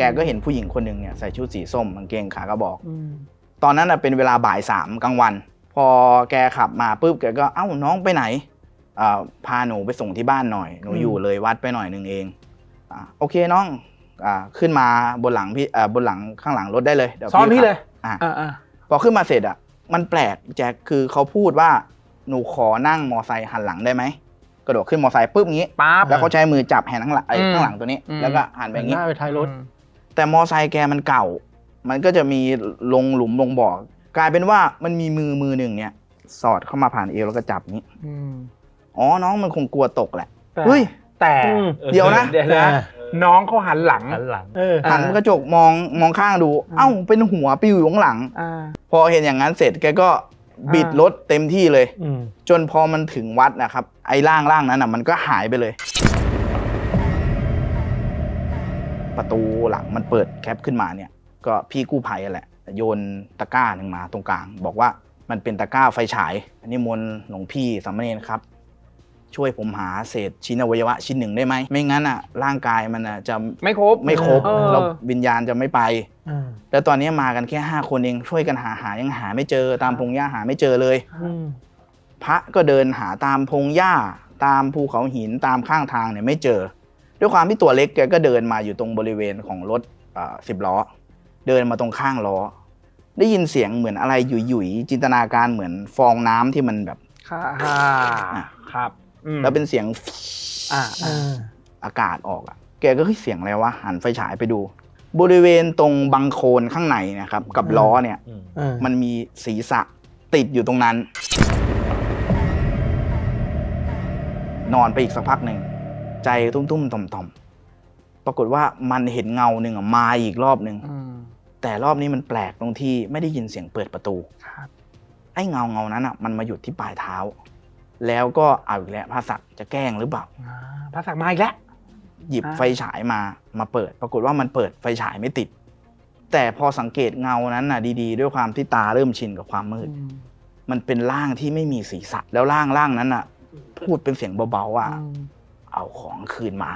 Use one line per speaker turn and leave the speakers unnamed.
แกก็เห็นผู้หญิงคนหนึ่งเนี่ยใส่ชุดสีส้มกางเกงขากระบอก
อืม
ตอนนั้นน่ะเป็นเวลาบ่ายสามกลางวัน พอแกขับมาปุ๊บแกก็เอ้าน้องไปไหนอ่าพาหนูไปส่งที่บ้านหน่อย หนูอยู่เลยวัดไปหน่อยหนึ่งเองอ่าโอเคน้องอ่าขึ้นมาบนหลังพี่อ่าบนหลังข้างหลังรถได้เลยเดี๋ยว
ซ้อนพี่
ขับ
เลย
อะ
อ่าอ่า
พอขึ้นมาเสร็จอะ มันแปลกแจ็คคือเขาพูดว่าหนูขอนั่งมอไซค์หันหลังได้ไหมกระโดดขึ้นมอไซค์ปุ๊บงี้
ปั๊บ
แล้วเขาใช้มือจับแฮนด์ข้างหลังไอ้
อืม
ข้างหลังตัวนี้
อืม
แล้วก็หันไปอย่างงี้
หน้าไปท้ายรถ
แต่มอไซค์แกมันเก่า มันก็จะมีลงหลุมลงบ่อกลายเป็นว่ามันมีมือมือหนึ่งเนี่ย สอดเข้ามาผ่านเอวแล้วก็จับนี้
อืม
อ๋อน้องมันคงกลัวตกแหละ
แต่
เฮ้ย
แต่
อืม
เดี๋ยวนะ
เดี๋ยวนะน้องเขาหันหลัง
หันหลัง
เออ
อ่า
หันกระจกมองมองข้างดู
อ่า
เอ้าเป็นหัวปิวอยู่ข้างหลัง
อ่า
พอเห็นอย่างนั้นเสร็จแกก็บิด
อ่ารร
ถเต็มที่เลย
อืม
จนพอมันถึงวัดนะครับ ไอ้ร่างร่างนั้นอะ มันก็หายไปเลย ประตูหลังมันเปิดแคปขึ้นมาเนี่ย ก็พี่กู้ภัยอะแหละ โยนตะกร้าหนึ่งมาตรงกลาง บอกว่ามันเป็นตะกร้าไฟฉายอันนี้มนต์หลวงพี่สามเณรครับ ช่วยผมหาเศษชิ้นอวัยวะชิ้นหนึ่งได้ไหมไม่งั้นอะ ร่างกายมันอะจะ
ไม่ครบ
ไม่ครบ
เออ
แล้ววิญญาณจะไม่ไป
อ่า
แล้วตอนนี้มากันแค่ห้าคนเองช่วยกันหาหายังหาไม่เจอตามพงหญ้าหาไม่เจอเลย
อืม
พระก็เดินหาตามพงหญ้าตามภูเขาหินตามข้างทางเนี่ยไม่เจอ ด้วยความที่ตัวเล็กแกก็เดินมาอยู่ตรงบริเวณของรถสิบล้อ เดินมาตรงข้างล้อ ได้ยินเสียงเหมือนอะไรหยุยๆจินตนาการเหมือนฟองน้ำที่มันแบบ
ค่ะอ่า
อะ
ครับอืม
แล้วเป็นเสียง
อ่า
อ่า
อากาศออกอะแกก็เฮ้ยเสียงอะไรวะหันไฟฉายไปดู บริเวณตรงบังโคลนข้างในนะครับ กับล้อเนี่ย
อืม
อ่า
มันมีศีรษะติดอยู่ตรงนั้น นอนไปอีกสักพักหนึ่ง ใจตุ้มๆต่อมๆ ปรากฏว่ามันเห็นเงาหนึ่งอะมาอีกรอบหนึ่ง
อืม
แต่รอบนี้มันแปลกตรงที่ไม่ได้ยินเสียงเปิดประตู
ครับ
ไอ้เงาเงานั้นอะ มันมาหยุดที่ปลายเท้า แล้วก็เอาอีกแล้วพระศักดิ์จะแกล้งหรือเปล่า
อ่าพระศักดิ์มาอีกแล้ว
หยิบ
อ่า
ไฟฉายมามาเปิด ปรากฏว่ามันเปิดไฟฉายไม่ติด แต่พอสังเกตเงานั้นน่ะ ดีๆ ด้วยความที่ตาเริ่มชินกับความมืด
อืม
มันเป็นร่างที่ไม่มีศีรษะ แล้วร่างร่างนั้นน่ะ พูดเป็นเสียงเบาๆว่า
อืม
เอาของคืนมา